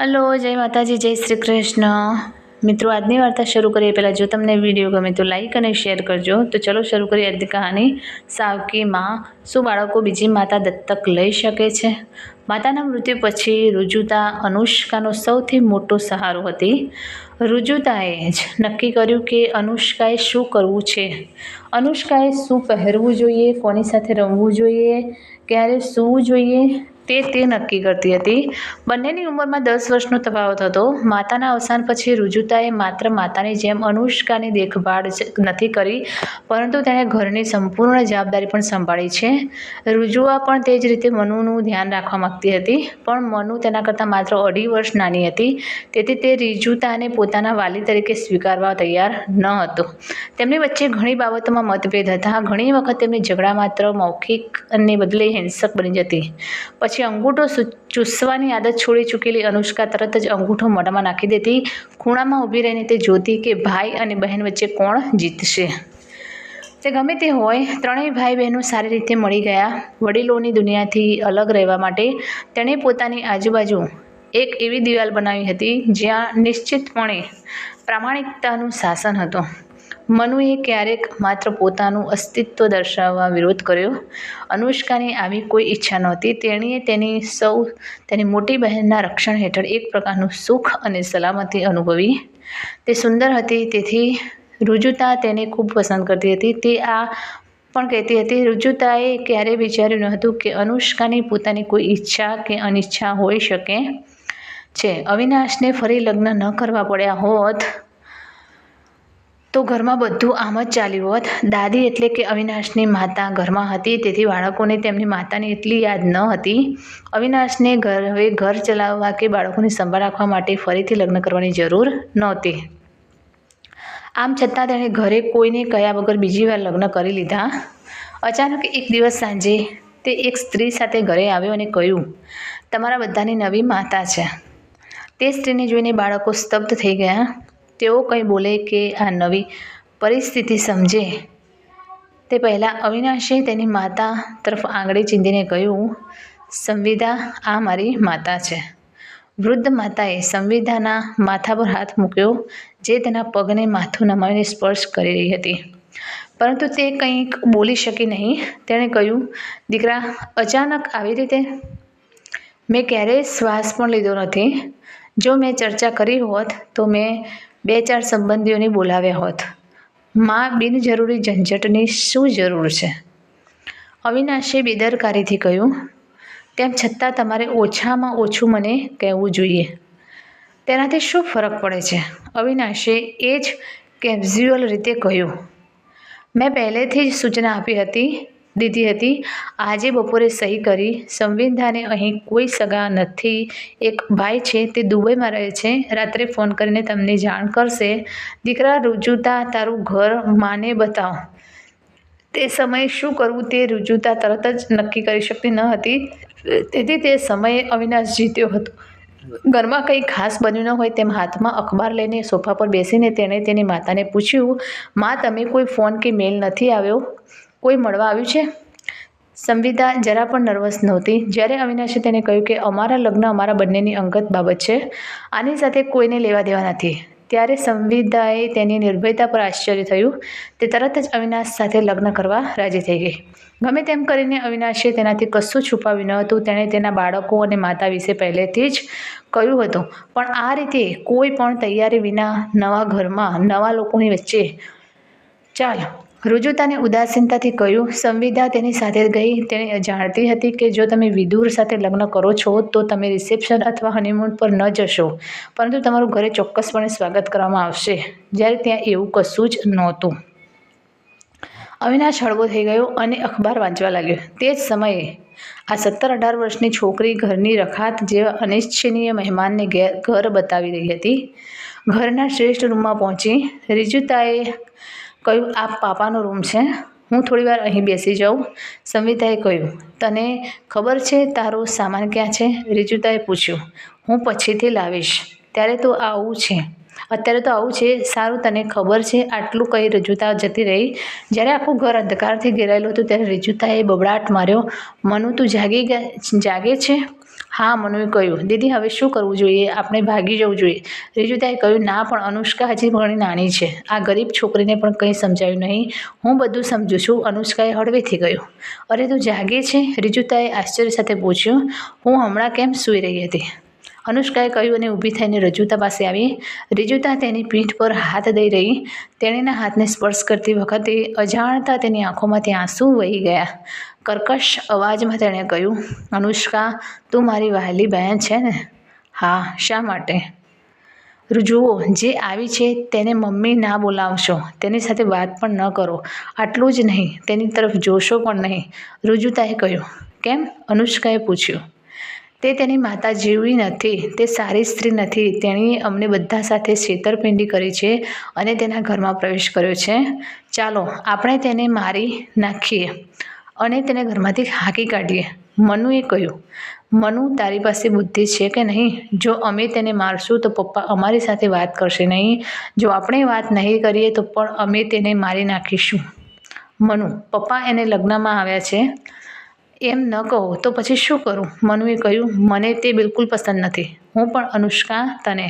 Hello, જય માતાજી, જય શ્રી કૃષ્ણ મિત્રો, આજની વાર્તા શરૂ કરીએ. પહેલાં જો તમને વીડિયો ગમે તો લાઈક અને શેર કરજો. તો ચલો શરૂ કરીએ આજની કહાની. સાવકી માં શું બાળકો બીજી માતા દત્તક લઈ શકે છે? માતાના મૃત્યુ પછી રુજુતા અનુષ્કાનો સૌથી મોટો સહારો હતી. રુજુતાએ જ નક્કી કર્યું કે અનુષ્કાએ શું કરવું છે? અનુષ્કાએ શું પહેરવું જોઈએ? કોની સાથે રમવું જોઈએ? ક્યારે સૂવું જોઈએ? તે તે નક્કી કરતી હતી. બંનેની ઉંમરમાં દસ વર્ષનો તફાવત હતો. માતાના અવસાન પછી રુજુતાએ માત્ર માતાની જેમ અનુષ્કાની દેખભાળ નથી કરી, પરંતુ તેણે ઘરની સંપૂર્ણ જવાબદારી પણ સંભાળી છે. રુજુઆ પણ તે જ રીતે મનુનું ધ્યાન રાખવા માગતી હતી, પણ મનુ તેના કરતાં માત્ર અઢી વર્ષ નાની હતી. તેથી તે રિજુતાને પોતાના વાલી તરીકે સ્વીકારવા તૈયાર ન હતો. તેમની વચ્ચે ઘણી બાબતોમાં મતભેદ હતા. ઘણી વખત તેમની ઝઘડા માત્ર મૌખિક અને બદલે હિંસક બની જતી. પછી અંગૂઠો સુ- ચૂસવાની આદત છોડી ચૂકેલી અનુષ્કા તરત જ અંગૂઠો મોઢામાં નાખી દેતી. ખૂણામાં ઊભી રહીને તે જોતી કે ભાઈ અને બહેન વચ્ચે કોણ જીતશે. તે ગમે તે હોય, ત્રણેય ભાઈ બહેનો સારી રીતે મળી ગયા. વડીલોની દુનિયાથી અલગ રહેવા માટે તેણે પોતાની આજુબાજુ એક એવી દિવાલ બનાવી હતી જ્યાં નિશ્ચિતપણે પ્રામાણિકતાનું શાસન હતું. મનુએ ક્યારેક માત્ર પોતાનું અસ્તિત્વ દર્શાવવા વિરોધ કર્યો. અનુષ્કાની આવી કોઈ ઈચ્છા નહોતી. તેણીએ તેની સૌ, તેની મોટી બહેનના રક્ષણ હેઠળ એક પ્રકારનું સુખ અને સલામતી અનુભવી. તે સુંદર હતી, તેથી રુજુતા તેને ખૂબ પસંદ કરતી હતી. તે આ પણ કહેતી હતી, રુજુતાએ ક્યારેય વિચાર્યું ન હતું કે અનુષ્કાની પોતાની કોઈ ઈચ્છા કે અનિચ્છા હોઈ શકે છે. અવિનાશને ફરી લગ્ન ન કરવા પડ્યા હોત તો ઘરમાં બધું આમ જ ચાલ્યું હોત. દાદી એટલે કે અવિનાશની માતા ઘરમાં હતી, તેથી બાળકોને તેમની માતાની એટલી યાદ ન હતી. અવિનાશને ઘર, હવે ઘર ચલાવવા કે બાળકોની સંભાળ રાખવા માટે ફરીથી લગ્ન કરવાની જરૂર નહોતી. આમ છતાં તેણે ઘરે કોઈને કયા વગર બીજી વાર લગ્ન કરી લીધા? અચાનક એક દિવસ સાંજે તે એક સ્ત્રી સાથે ઘરે આવ્યો અને કહ્યું, તમારા બધાની નવી માતા છે. તે સ્ત્રીને જોઈને બાળકો સ્તબ્ધ થઈ ગયા. તેઓ કંઈ બોલે કે આ નવી પરિસ્થિતિ સમજે? તે પહેલાં અવિનાશે તેની માતા તરફ આંગળી ચીંધીને કહ્યું, સંવિદા, આ મારી માતા છે. વૃદ્ધ માતાએ સંવિદાના માથા પર હાથ મૂક્યો, જે તેના પગને માથું નમાવીને સ્પર્શ કરી રહી હતી. પરંતુ તે કંઈક બોલી શકી નહીં. તેણે કહ્યું, દીકરા, અચાનક આવી રીતે મેં ક્યારેય શ્વાસ પણ લીધો નથી. જો મેં ચર્ચા કરી હોત, તો મેં બે ચાર સંબંધીઓને બોલાવ્યા હોત. માં બિનજરૂરી ઝંઝટની શું જરૂર છે? અવિનાશે બેદરકારીથી કહ્યું, તેમ છતાં તમારે ઓછામાં ઓછું મને કહેવું જોઈએ. તેનાથી શું ફરક પડે છે? અવિનાશે એ જ કેઝ્યુઅલ રીતે કહ્યું. મેં પહેલેથી જ સૂચના આપી હતી દીધી હતી. આજે બપોરે સહી કરી. સંવિધાને અહીં કોઈ સગા નથી. એક ભાઈ છે, તે દુબઈમાં રહે છે. રાત્રે ફોન કરીને તમને જાણ કરશે. દીકરા, રુજુતા, તારું ઘર માને બતાવ. તે સમયે શું કરવું તે રુજુતા તરત જ નક્કી કરી શકતી ન હતી. તેથી તે સમયે અવિનાશ જીત્યો હતો. ઘરમાં કંઈ ખાસ બન્યું ન હોય તેમ હાથમાં અખબાર લઈને સોફા પર બેસીને તેણે તેની માતાને પૂછ્યું, માં, તમે કોઈ ફોન કે મેલ નથી આવ્યો? કોઈ મળવા આવ્યું છે? સંવિદા જરા પણ નર્વસ નહોતી. જ્યારે અવિનાશે તેને કહ્યું કે અમારા લગ્ન અમારા બંનેની અંગત બાબત છે, આની સાથે કોઈને લેવા દેવા નથી. ત્યારે સંવિદાએ તેની નિર્ભયતા પર આશ્ચર્ય થયું. તે તરત જ અવિનાશ સાથે લગ્ન કરવા રાજી થઈ ગઈ. ગમે તેમ કરીને અવિનાશે તેનાથી કશું છુપાવ્યું ન હતું. તેણે તેના બાળકો અને માતા વિશે પહેલેથી જ કહ્યું હતું. પણ આ રીતે કોઈ પણ તૈયારી વિના નવા ઘરમાં નવા લોકોની વચ્ચે ચાલ રુજુતાને ઉદાસીનતાથી કહ્યું, સંવિદા તેની સાથે ગઈ. તેણે જાણતી હતી કે જો તમે વિદુર સાથે લગ્ન કરો છો, તો તમે રિસેપ્શન અથવા હનીમૂન પર ન જશો, પરંતુ તમારું ઘરે ચોક્કસપણે સ્વાગત કરવામાં આવશે. જ્યારે ત્યાં એવું કશું જ નહોતું. અવિનાશ હળવો થઈ ગયો અને અખબાર વાંચવા લાગ્યો. તે જ સમયે, આ સત્તર અઢાર વર્ષની છોકરી ઘરની રખાત જેવા અનિચ્છનીય મહેમાનને ઘર બતાવી રહી હતી. ઘરના શ્રેષ્ઠ રૂમમાં પહોંચી, રિજુતાએ કહ્યું આ પાપાનો રૂમ છે. હું થોડી વાર અહીં બેસી જાઉં. સંવિતાએ કહ્યું, તને ખબર છે તારો સામાન ક્યાં છે? રિજુતાએ પૂછ્યું, હું પછીથી લાવીશ. ત્યારે તો આવું છે. અત્યારે તો આવું છે. સારું તને ખબર છે. આટલું કહી રજુતા જતી રહી. જ્યારે આખું ઘર અંધકારથી ઘેરાયેલું હતું, ત્યારે રિજુતાએ બબડાટ માર્યો, મનુ, તું જાગી જાગે છે? હા, મનુએ કહ્યું, દીદી, હવે શું કરવું જોઈએ? આપણે ભાગી જવું જોઈએ. રીજુતાએ કહ્યું, ના, પણ અનુષ્કા હજી ઘણી નાની છે. આ ગરીબ છોકરીને પણ કંઈ સમજાયું નહીં. હું બધું સમજું છું. અનુષ્કાએ હળવેથી કહ્યું, અરે, તું જાગે છે? રીજુતાએ આશ્ચર્ય સાથે પૂછ્યું, હું હમણાં કેમ સૂઈ રહી હતી? અનુષ્કાએ કહ્યું, અને ઊભી થઈને રજૂતા પાસે આવી. રીજુતા તેની પીઠ પર હાથ દઈ રહી. તેણીના હાથને સ્પર્શ કરતી વખતે અજાણતા તેની આંખોમાંથી આંસુ વહી ગયા. કર્કશ અવાજમાં તેણે કહ્યું, અનુષ્કા, તું મારી વહાલી બહેન છે ને? હા, શા માટે? જુઓ, જે આવી છે તેને મમ્મી ના બોલાવશો, તેની સાથે વાત પણ ન કરો. આટલું જ નહીં, તેની તરફ જોશો પણ નહીં. રુજુતાએ કહ્યું, કેમ? અનુષ્કાએ પૂછ્યું, તે તેની માતા જેવી નથી, તે સારી સ્ત્રી નથી. તેણીએ અમને બધા સાથે છેતરપિંડી કરી છે અને તેના ઘરમાં પ્રવેશ કર્યો છે. ચાલો, આપણે તેને મારી નાખીએ. અને તેને ઘરમાંથી હાંકી કાઢીએ. મનુએ કહ્યું, મનુ, તારી પાસે બુદ્ધિ છે કે નહીં? જો અમે તેને મારશું તો પપ્પા અમારી સાથે વાત કરશે નહીં. જો આપણે વાત નહીં કરીએ તો પણ અમે તેને મારી નાખીશું. મનુ, પપ્પા એને લગ્નમાં આવ્યા છે. એમ ન કહો તો પછી શું કરું? મનુએ કહ્યું, મને તે બિલકુલ પસંદ નથી. હું પણ અનુષ્કા તને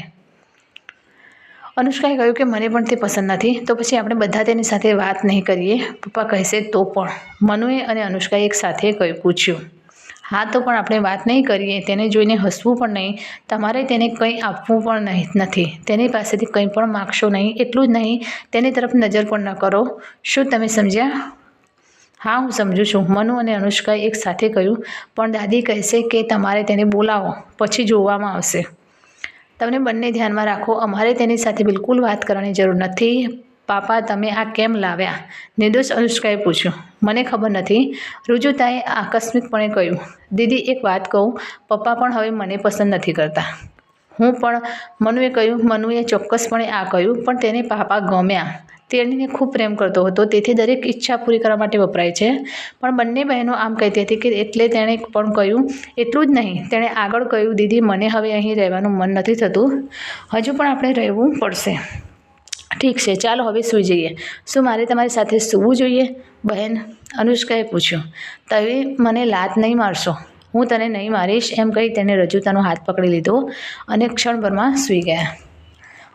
અનુષ્કાએ કહ્યું કે મને પણ તે પસંદ નથી. તો પછી આપણે બધા તેની સાથે વાત નહીં કરીએ. પપ્પા કહેશે, તો પણ. મનુએ અને અનુષ્કાએ એક સાથે કહ્યું પૂછ્યું. હા, તો પણ આપણે વાત નહીં કરીએ. તેને જોઈને હસવું પણ નહીં. તમારે તેને કંઈ આપવું પણ નહીં, નથી. તેની પાસેથી કંઈ પણ માગશો નહીં. એટલું જ નહીં. તેની તરફ નજર પણ ન કરો. શું તમે સમજ્યા? હા, હું સમજુ છું. મનુ અને અનુષ્કાએ એક સાથે કહ્યું, પણ દાદી કહેશે કે તમારે તેને બોલાવો. પછી જોવામાં આવશે. તમને બંને ધ્યાનમાં રાખો. અમારે તેની સાથે બિલકુલ વાત કરવાની જરૂર નથી. પાપા, તમે આ કેમ લાવ્યા? નિર્દોષ અનુષ્કાએ પૂછ્યું. મને ખબર નથી. રુજુતાએ આકસ્મિકપણે કહ્યું, દીદી, એક વાત કહું. પપ્પા પણ હવે મને પસંદ નથી કરતા. હું પણ મનુએ કહ્યું, મનુએ ચોક્કસપણે આ કહ્યું, પણ તેને પાપા ગમ્યા. તેણીને ખૂબ પ્રેમ કરતો હતો. તેથી દરેક ઈચ્છા પૂરી કરવા માટે વપરાય છે. પણ બંને બહેનો આમ કહેતી હતી કે એટલે તેણે પણ કહ્યું, એટલું જ નહીં. તેણે આગળ કહ્યું, દીદી, મને હવે અહીં રહેવાનું મન નથી થતું. હજુ પણ આપણે રહેવું પડશે. ઠીક છે. ચાલો, હવે સૂઈ જઈએ. શું મારે તમારી સાથે સૂવું જોઈએ? બહેન અનુષ્કાએ પૂછ્યું. તમે મને લાત નહીં મારશો. હું તને નહીં મારીશ. એમ કહી તેણે રજૂતાનો હાથ પકડી લીધો અને ક્ષણભરમાં સૂઈ ગયા.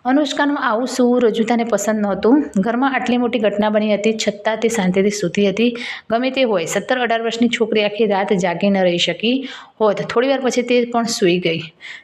અનુષ્કાનું આવું સૂવું રજૂતાને પસંદ નહોતું? ઘરમાં આટલી મોટી ઘટના બની હતી, છતાં તે શાંતિથી સૂતી હતી. ગમે તે હોય, સત્તર અઢાર વર્ષની છોકરી આખી રાત જાગી ન રહી શકી. હોત, થોડી વાર પછી તે પણ સૂઈ ગઈ.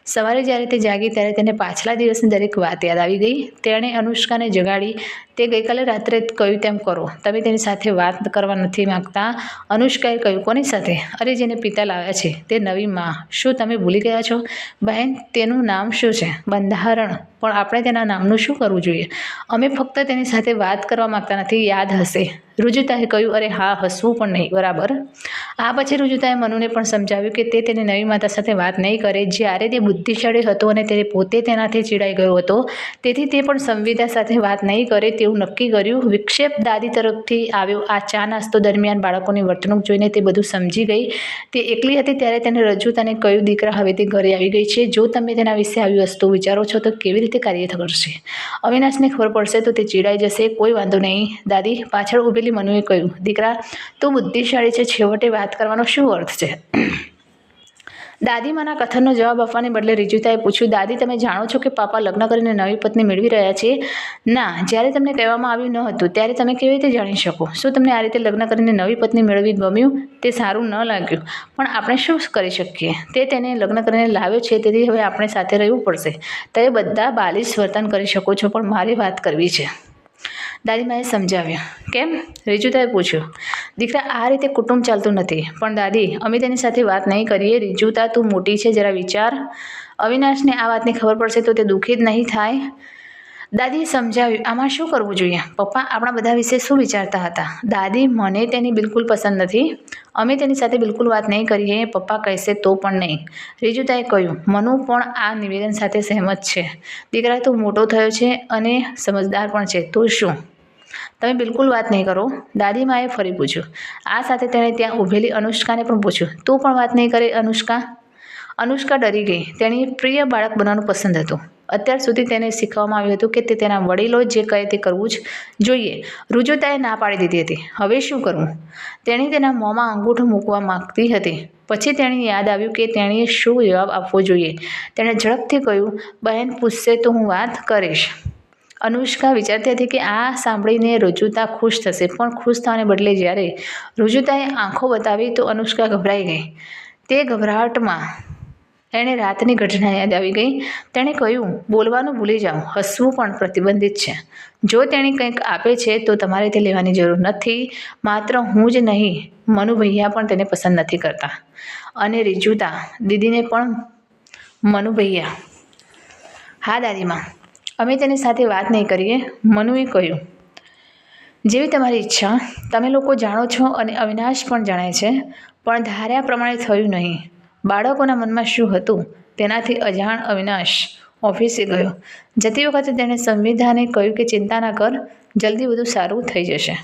સવારે જ્યારે તે જાગી ત્યારે તેને પાછલા દિવસની દરેક વાત યાદ આવી ગઈ. તેણે અનુષ્કાને જગાડી, તે ગઈકાલે રાત્રે કહ્યું તેમ કરો. તમે તેની સાથે વાત કરવા નથી માગતા. અનુષ્કાએ કહ્યું, કોની સાથે? અરે, જેને પિતા લાવ્યા છે, તે નવી માં. શું તમે ભૂલી ગયા છો? બહેન, તેનું નામ શું છે? બંધારણ. પણ આપણે તેના નામનું શું કરવું જોઈએ? અમે ફક્ત તેની સાથે વાત કરવા માગતા નથી. યાદ હશે. રુજુતાએ કહ્યું, અરે હા, હસવું પણ નહીં. બરાબર. આ પછી રુજુતાએ મનુને પણ સમજાવ્યું કે તે તેની નવી માતા સાથે વાત નહીં કરે. જ્યારે તે બુદ્ધિશાળી હતો અને તે પોતે તેનાથી ચીડાઈ ગયો હતો, તેથી તે પણ સંવિદા સાથે વાત નહીં કરે તેવું નક્કી કર્યું. વિક્ષેપ દાદી તરફથી આવ્યો. આ ચા નાસ્તો દરમિયાન બાળકોની વર્તણૂક જોઈને તે બધું સમજી ગઈ. તે એકલી હતી ત્યારે તેને રજૂતાને કહ્યું દીકરા હવે તે ઘરે આવી ગઈ છે? જો તમે તેના વિશે આવી વસ્તુ વિચારો છો, તો કેવી રીતે કાર્ય કરશે? અવિનાશને ખબર પડશે તો તે ચીડાઈ જશે. કોઈ વાંધો નહીં. દાદી, પાછળ ઊભેલી પછી મનુએ કહ્યું, દીકરા, તું બુદ્ધિશાળી છે, છેવટે વાત કરવાનો શું અર્થ છે? દાદી દાદીમાના કથનનો જવાબ આપવાને બદલે રિજુતાએ પૂછ્યું, દાદી, તમે જાણો છો કે પાપા લગ્ન કરીને નવી પત્ની મેળવી રહ્યા છે? ના, જ્યારે તમને કહેવામાં આવ્યું ન હતું, ત્યારે તમે કેવી રીતે જાણી શકો? શું તમને આ રીતે લગ્ન કરીને નવી પત્ની મેળવી ગમ્યું? તે સારું ન લાગ્યું. પણ આપણે શું કરી શકીએ? તે તેને લગ્ન કરીને લાવ્યો છે, તેથી હવે આપણે સાથે રહેવું પડશે. તમે બધા બાલિશ વર્તન કરી શકો છો, પણ મારી વાત કરવી છે. દાદીમાએ સમજાવ્યું. કેમ? રીજુતાએ પૂછ્યું. દીકરા, આ રીતે કુટુંબ ચાલતું નથી. પણ દાદી, અમે તેની સાથે વાત નહીં કરીએ. રીજુતા, તું મોટી છે, જરા વિચાર. અવિનાશને આ વાતની ખબર પડશે તો તે દુઃખી જ નહીં થાય. દાદીએ સમજાવ્યું, આમાં શું કરવું જોઈએ? પપ્પા, આપણા બધા વિશે શું વિચારતા હતા? દાદી મને તેની બિલકુલ પસંદ નથી. અમે તેની સાથે બિલકુલ વાત નહીં કરીએ. પપ્પા કહેશે તો પણ નહીં. રીજુતાએ કહ્યું, મનુ પણ આ નિવેદન સાથે સહેમત છે. દીકરા તો મોટો થયો છે અને સમજદાર પણ છે. તો શું? તમે બિલકુલ વાત નહીં કરો. દાદીમાએ ફરી પૂછ્યું, આ સાથે તેણે ત્યાં ઊભેલી અનુષ્કાને પણ પૂછ્યું, તું પણ વાત નહીં કરે અનુષ્કા? અનુષ્કા ડરી ગઈ. તેણી પ્રિય બાળક બનવાનું પસંદ હતું. અત્યાર સુધી તેને શીખવવામાં આવ્યું હતું કે તે તેના વડીલો જે કહે તે કરવું જ જોઈએ. રુજુતાએ ના પાડી દીધી હતી. હવે શું કરવું? તેણે તેના મોંમાં અંગૂઠો મૂકવા માંગતી હતી. પછી તેણે યાદ આવ્યું કે તેણીએ શું જવાબ આપવો જોઈએ. તેણે ઝડપથી કહ્યું, બહેન, પૂછશે તો હું વાત કરીશ. અનુષ્કા વિચારતી હતી કે આ સાંભળીને રુજુતા ખુશ થશે, પણ ખુશ થવાને બદલે જ્યારે રુજુતાએ આંખો બતાવી તો અનુષ્કા ગભરાઈ ગઈ. તે ગભરાટમાં એણે રાતની ઘટના યાદ આવી ગઈ. તેણે કહ્યું, બોલવાનું ભૂલી જાઓ. હસવું પણ પ્રતિબંધિત છે. જો તેણે કંઈક આપે છે, તો તમારે તે લેવાની જરૂર નથી. માત્ર હું જ નહીં, મનુ ભૈયા પણ તેને પસંદ નથી કરતા. અને રિજુતા, દીદીને પણ મનુ ભૈયા. હા, દાદીમાં. અમે તેની સાથે વાત નહીં કરીએ. મનુએ કહ્યું, જેવી તમારી ઈચ્છા. તમે લોકો જાણો છો અને અવિનાશ પણ જાણે છે, પણ ધાર્યા પ્રમાણે થયું નહીં. બાળકોના મનમાં શું હતું? તેનાથી અજાણ અવિનાશ ઓફિસે ગયો. જતી વખતે તેણે સંવિધાને કહ્યું કે, ચિંતા ના કર, જલ્દી બધું સારું થઈ જશે.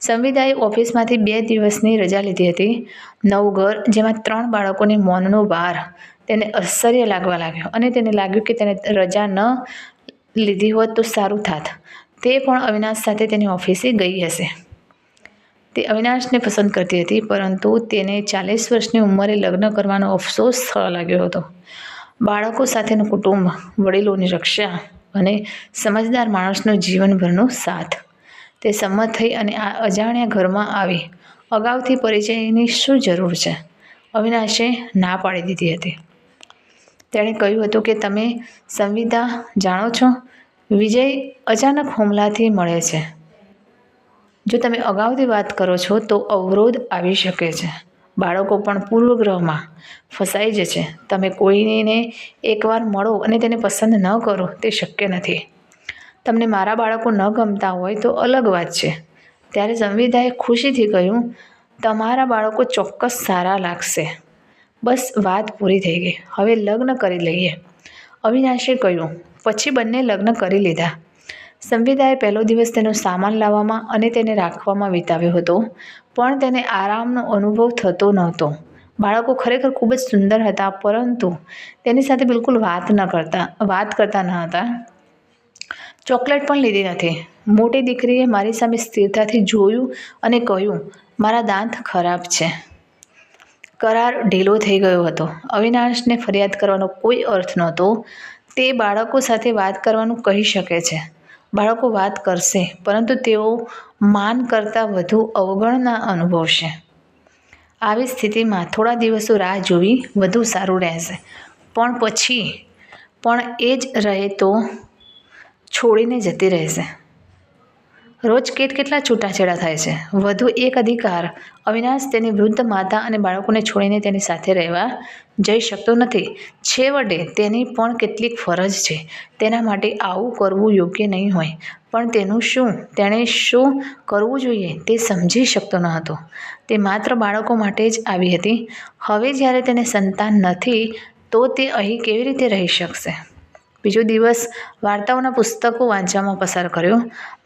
સંવિદાએ ઓફિસમાંથી બે દિવસની રજા લીધી હતી. નવું ઘર, જેમાં ત્રણ બાળકોની મૌનનો ભાર. તેને આશ્ચર્ય લાગવા લાગ્યો અને તેને લાગ્યું કે તેને રજા ન લીધી હોત તો સારું થાત. તે પણ અવિનાશ સાથે તેની ઓફિસે ગઈ હશે. તે અવિનાશને પસંદ કરતી હતી, પરંતુ તેને ચાલીસ વર્ષની ઉંમરે લગ્ન કરવાનો અફસોસ થવા લાગ્યો હતો. બાળકો સાથેનું કુટુંબ, વડીલોની રક્ષા અને સમજદાર માણસનો જીવનભરનો સાથ. તે સંમત થઈ અને આ અજાણ્યા ઘરમાં આવી. અગાઉથી પરિચયની શું જરૂર છે? અવિનાશે ના પાડી દીધી હતી. તેણે કહ્યું હતું કે, તમે સંવિદા જાણો છો? વિજય અચાનક હુમલાથી મળે છે. જો તમે અગાઉથી વાત કરો છો, તો અવરોધ આવી શકે છે. બાળકો પણ પૂર્વગ્રહમાં ફસાઈ જશે તમે કોઈને એકવાર મળો અને તેને પસંદ ન કરો, તે શક્ય નથી. તમને મારા બાળકો ન ગમતા હોય, તો અલગ વાત છે. ત્યારે સંવિદાએ ખુશીથી કહ્યું, તમારા બાળકો ચોક્કસ સારા લાગશે. બસ વાત પૂરી થઈ ગઈ. હવે લગ્ન કરી લઈએ. અવિનાશે કહ્યું, પછી બંને લગ્ન કરી લીધા. સંવિદાએ પહેલો દિવસ તેનો સામાન લાવવામાં અને તેને રાખવામાં વિતાવ્યો હતો, પણ તેને આરામનો અનુભવ થતો નહોતો. બાળકો ખરેખર ખૂબ જ સુંદર હતા, પરંતુ તેની સાથે બિલકુલ વાત ન કરતા, વાત કરતા ન હતા. ચોકલેટ પણ લીધી નથી. મોટી દીકરીએ મારી સામે સ્થિરતાથી જોયું અને કહ્યું, મારા દાંત ખરાબ છે. કરાર ઢીલો થઈ ગયો હતો. અવિનાશને ફરિયાદ કરવાનો કોઈ અર્થ નહોતો. તે બાળકો સાથે વાત કરવાનું કહી શકે છે. બાળકો વાત કરશે, પરંતુ તેઓ માન કરતાં વધુ અવગણના અનુભવશે. આવી સ્થિતિમાં થોડા દિવસો રાહ જોવી વધુ સારું રહેશે. પણ પછી, પણ એ જ રહે તો છોડીને જતી રહેશે. રોજ કેટ કેટલા છૂટાછેડા થાય છે? વધુ એક અધિકાર. અવિનાશ તેની વૃદ્ધ માતા અને બાળકોને છોડીને તેની સાથે રહેવા જઈ શકતો નથી. છેવટે તેની પણ કેટલીક ફરજ છે. તેના માટે આવું કરવું યોગ્ય નહીં હોય. પણ તેનું શું? તેણે શું કરવું જોઈએ તે સમજી શકતો ન હતો. તે માત્ર બાળકો માટે જ આવી હતી. હવે જ્યારે તેને સંતાન નથી, તો તે અહીં કેવી રીતે રહી શકશે? બીજો દિવસ વાર્તાઓના પુસ્તકો વાંચવામાં પસાર કર્યો.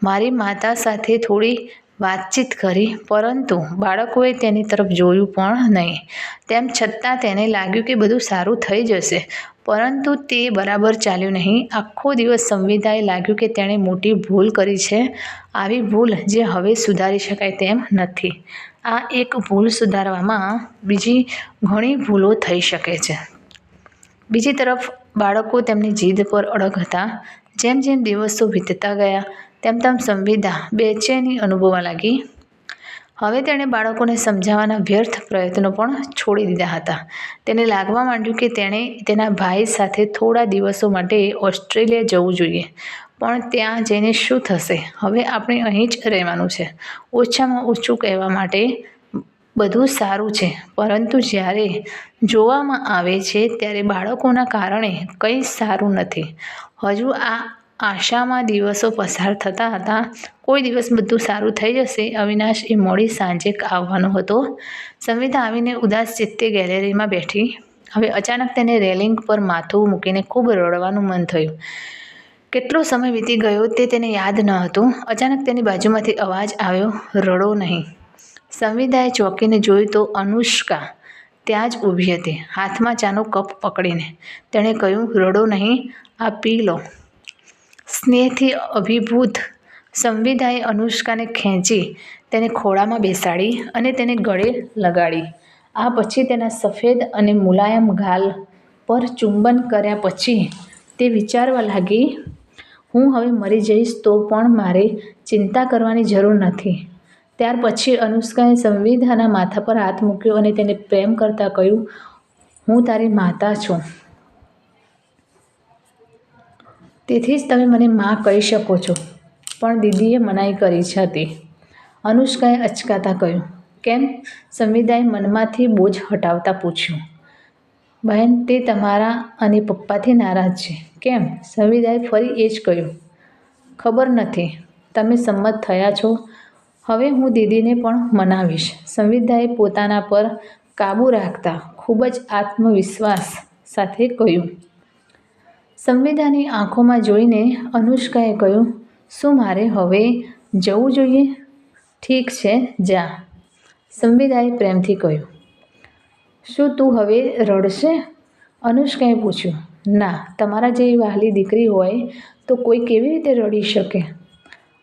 મારી માતા સાથે થોડી વાતચીત કરી, પરંતુ બાળકોએ તેની તરફ જોયું પણ નહીં. તેમ છતાં તેને લાગ્યું કે બધું સારું થઈ જશે, પરંતુ તે બરાબર ચાલ્યું નહીં. આખો દિવસ સંવિદાએ લાગ્યું કે તેણે મોટી ભૂલ કરી છે. આવી ભૂલ જે હવે સુધારી શકાય તેમ નથી. આ એક ભૂલ સુધારવામાં બીજી ઘણી ભૂલો થઈ શકે છે. બીજી તરફ બાળકો તેમની જીદ પર અડગ હતા. જેમ જેમ દિવસો વીતતા ગયા, તેમ તેમ સંવિદા બેચેની અનુભવવા લાગી. હવે તેણે બાળકોને સમજાવવાના વ્યર્થ પ્રયત્નો પણ છોડી દીધા હતા. તેને લાગવા માંડ્યું કે તેણે તેના ભાઈ સાથે થોડા દિવસો માટે ઓસ્ટ્રેલિયા જવું જોઈએ, પણ ત્યાં જઈને શું થશે? હવે આપણે અહીં જ રહેવાનું છે. ઓછામાં ઓછું કહેવા માટે બધું સારું છે. પરંતુ જ્યારે જોવામાં આવે છે ત્યારે બાળકોના કારણે કંઈ સારું નથી. હજુ આ આશામાં દિવસો પસાર થતા હતા. કોઈ દિવસ બધું સારું થઈ જશે. અવિનાશ એ મોડી સાંજે આવવાનો હતો. સંવિતા આવીને ઉદાસ ચિત્તે ગેલેરીમાં બેઠી. હવે અચાનક તેને રેલિંગ પર માથું મૂકીને ખૂબ રડવાનું મન થયું. કેટલો સમય વીતી ગયો તે તેને યાદ ન હતું. અચાનક તેની બાજુમાંથી અવાજ આવ્યો, રડો નહીં. સંવિદાએ ચોંકીને જોયું તો અનુષ્કા ત્યાં જ ઊભી હતી. હાથમાં ચાનો કપ પકડીને તેણે કહ્યું, રડો નહીં, આ પી લો. સ્નેહથી અભિભૂત સંવિદાએ અનુષ્કાને ખેંચી તેને ખોળામાં બેસાડી અને તેને ગળે લગાડી. આ પછી તેના સફેદ અને મુલાયમ ગાલ પર ચુંબન કર્યા પછી તે વિચારવા લાગી, હું હવે મરી જઈશ તો પણ મારે ચિંતા કરવાની જરૂર નથી. ત્યાર પછી અનુષ્કાએ સંવિધાના માથા પર હાથ મૂક્યો અને તેને પ્રેમ કરતાં કહ્યું, હું તારી માતા છું. તેથી જ તમે મને મા કહી શકો છો. પણ દીદીએ મનાઈ કરી છે હતી. અનુષ્કાએ અચકાતા કહ્યું, કેમ? સંવિદાએ મનમાંથી બોજ હટાવતા પૂછ્યું. બહેન, તે તમારા અને પપ્પાથી નારાજ છે. કેમ? સંવિદાએ ફરી એ જ કહ્યું, ખબર નથી. તમે સંમત થયા છો. હવે હું દીદીને પણ મનાવીશ. સંવિદાએ પોતાના પર કાબૂ રાખતા ખૂબ જ આત્મવિશ્વાસ સાથે કહ્યું. સંવિદાની આંખોમાં જોઈને અનુષ્કાએ કહ્યું, શું મારે હવે જવું જોઈએ? ઠીક છે, જા. સંવિદાએ પ્રેમથી કહ્યું, શું તું હવે રડશે? અનુષ્કાએ પૂછ્યું, ના, તમારા જેવી વહાલી દીકરી હોય તો કોઈ કેવી રીતે રડી શકે?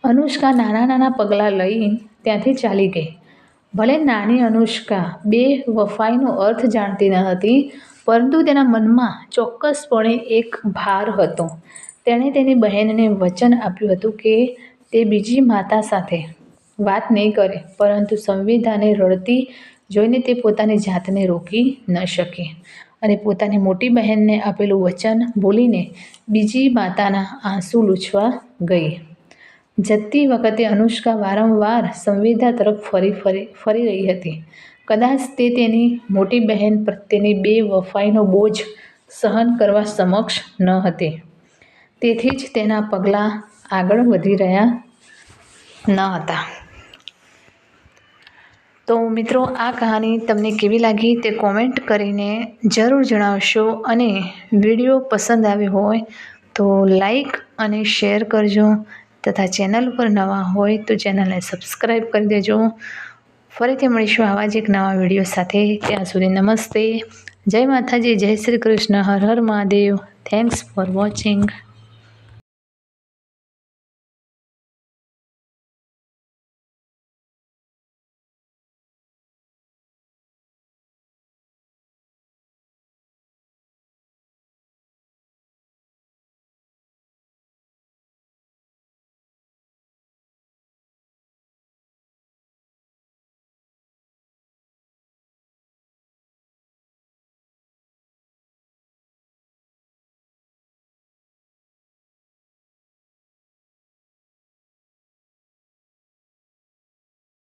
અનુષ્કા નાના નાના પગલાં લઈ ત્યાંથી ચાલી ગઈ. ભલે નાની અનુષ્કા બે વફાઈનો અર્થ જાણતી ન હતી, પરંતુ તેના મનમાં ચોક્કસપણે એક ભાર હતો. તેણે તેની બહેનને વચન આપ્યું હતું કે તે બીજી માતા સાથે વાત નહીં કરે, પરંતુ સંવિધાને રડતી જોઈને તે પોતાની જાતને રોકી ન શકે અને પોતાની મોટી બહેનને આપેલું વચન ભૂલીને બીજી માતાના આંસુ લૂછવા ગઈ. જતી વખતે અનુષ્કા વારંવાર સંવેદા તરફ ફરી ફરી ફરી રહી હતી. કદાચ તે તેની મોટી બહેન પ્રત્યેની બે વફાઈનો બોજ સહન કરવા સમક્ષ ન હતી. તેથી જ તેના પગલાં આગળ વધી રહ્યા ન હતા. તો મિત્રો, આ કહાની તમને કેવી લાગી તે કોમેન્ટ કરીને જરૂર જણાવશો અને વીડિયો પસંદ આવ્યો હોય તો લાઈક અને શેર કરજો. તથા ચેનલ પર નવા હોય તો ચેનલને સબસ્ક્રાઈબ કરી દેજો. ફરીથી મળીશું આવા જ એક નવા વીડિયો સાથે. ત્યાં સુધી નમસ્તે. જય માતાજી, જય શ્રી કૃષ્ણ. હર હર મહાદેવ. Thanks for watching